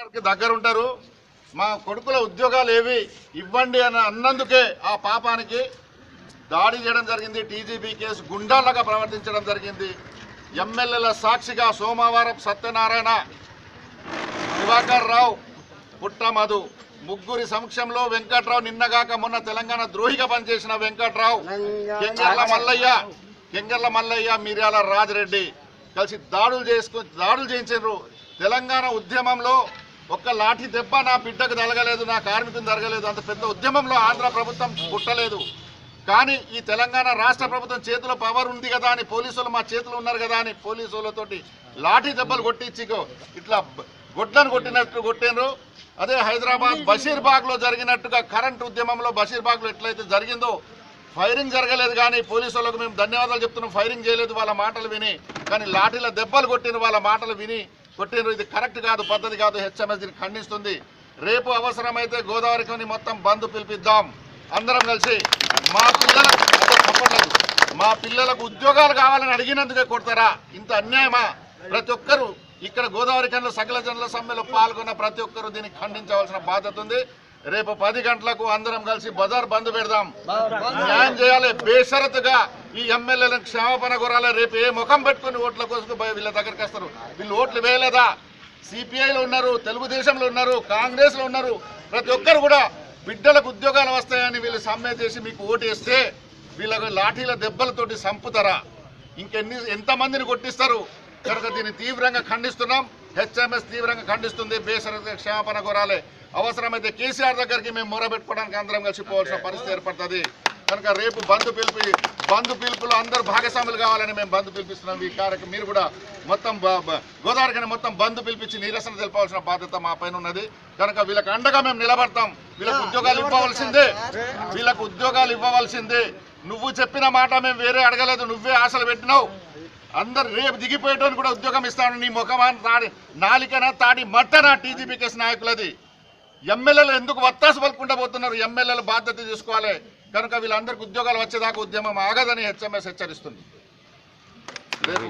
దగ్గర ఉంటారు మా కొడుకుల ఉద్యోగాలు ఏవి? ఇవ్వండి అని అన్నందుకే ఆ పాపానికి దాడి చేయడం జరిగింది. టీజీబీ కేసు గుండాలాగా ప్రవర్తించడం జరిగింది. ఎమ్మెల్యేల సాక్షిగా సోమవారం సత్యనారాయణ దివాకర్ రావు పుట్టమధు ముగ్గురి సమక్షంలో వెంకట్రావు నిన్నగాక మొన్న తెలంగాణ ద్రోహిగా పనిచేసిన వెంకట్రావు కెంగర్ల మల్లయ్య కెంగర్ల మల్లయ్య మిర్యాల రాజరెడ్డి కలిసి దాడులు చేసుకు దాడులు చేయించారు. తెలంగాణ ఉద్యమంలో ఒక్క లాఠీ దెబ్బ నా బిడ్డకు తగలలేదు నా కార్మికుని జరగలేదు అంత పెద్ద ఉద్యమంలో ఆంధ్ర ప్రభుత్వం పుట్టలేదు. కానీ ఈ తెలంగాణ రాష్ట్ర ప్రభుత్వం చేతిలో పవర్ ఉంది కదా అని పోలీసులు మా చేతిలో ఉన్నారు కదా అని పోలీసులతోటి లాఠీ దెబ్బలు కొట్టించి ఇట్లా గొడ్లను కొట్టినట్టు కొట్టినరు అదే హైదరాబాద్ బషీర్బాగ్లో జరిగినట్టుగా కరెంట్ ఉద్యమంలో బషీర్బాగ్లో ఎట్లయితే జరిగిందో ఫైరింగ్ జరగలేదు కానీ పోలీసులకు మేము ధన్యవాదాలు చెప్తున్నాం. ఫైరింగ్ చేయలేదు వాళ్ళ మాటలు విని కానీ లాఠీల దెబ్బలు కొట్టిన వాళ్ళ మాటలు విని కొట్టినారు ఇది కరెక్ట్ కాదు పద్ధతి కాదు హెచ్ఎంఎస్ దీన్ని ఖండిస్తుంది. రేపు అవసరమైతే గోదావరికి మొత్తం బంద్ పిలిపిద్దాం. అందరం కలిసి మా పిల్లలకు మా పిల్లలకు ఉద్యోగాలు కావాలని అడిగినందుకే కొడతారా? ఇంత అన్యాయమా? ప్రతి ఒక్కరు ఇక్కడ గోదావరి కన్లో సకల జనుల సమ్మెలో పాల్గొన్న ప్రతి ఒక్కరు దీన్ని ఖండించవలసిన బాధ్యత ఉంది. రేపు పది గంటలకు అందరం కలిసి బజార్ బంద్ పెడదాం. న్యాయం చేయాలి బేషరతుగా ఈ ఎమ్మెల్యేలను క్షమాపణ కొరాల. రేపు ఏ ముఖం పెట్టుకుని ఓట్ల కోసం వీళ్ళ దగ్గరికి వస్తారు. వీళ్ళు ఓట్లు వేయలేదా? సిపిఐలో ఉన్నారు తెలుగుదేశంలో ఉన్నారు కాంగ్రెస్లో ఉన్నారు. ప్రతి ఒక్కరు కూడా బిడ్డలకు ఉద్యోగాలు వస్తాయని వీళ్ళు సమ్మె చేసి మీకు ఓటు వేస్తే వీళ్ళకు లాఠీల దెబ్బలతోటి సంపుతారా? ఇంకెన్ని ఎంతమందిని కొట్టిస్తారు? కనుక దీన్ని తీవ్రంగా ఖండిస్తున్నాం. హెచ్ఎంఎస్ తీవ్రంగా ఖండిస్తుంది. బేసరగా క్షమాపణ కోరాలి. అవసరమైతే కేసీఆర్ దగ్గరికి మేము మొరబెట్టుకోవడానికి అందరం కలిసిపోవాల్సిన పరిస్థితి ఏర్పడుతుంది. కనుక రేపు బంధు పిలుపు బంధు పిలుపులో అందరూ భాగస్వాములు కావాలని మేము బంధు పిలిపిస్తున్నాం. ఈ కార్యక్రమం మీరు కూడా మొత్తం బ- బ- గోదావరికి మొత్తం బంధు పిలిపించి నిరసన తెలపాల్సిన బాధ్యత మా పైన ఉన్నది. కనుక వీళ్ళకి అండగా మేము నిలబడతాం. వీళ్ళకి ఉద్యోగాలు ఇవ్వవలసిందే. వీళ్ళకు ఉద్యోగాలు ఇవ్వవలసిందే. నువ్వు చెప్పిన మాట మేము వేరే అడగలేదు. నువ్వే ఆశలు పెట్టినావు. అందరు రేపు దిగిపోయేటోని కూడా ఉద్యోగం ఇస్తాను నీ ముఖమా తాడి నాలికనా తాడి మట్టనా టీజీపీకేస్ నాయకులది. ఎమ్మెల్యేలు ఎందుకు వత్తాసు పలుకుండా పోతున్నారు? ఎమ్మెల్యేలు బాధ్యత తీసుకోవాలి. కనుక వీళ్ళందరికీ ఉద్యోగాలు వచ్చేదాకా ఉద్యమం ఆగదని హెచ్ఎంఎస్ హెచ్చరిస్తుంది.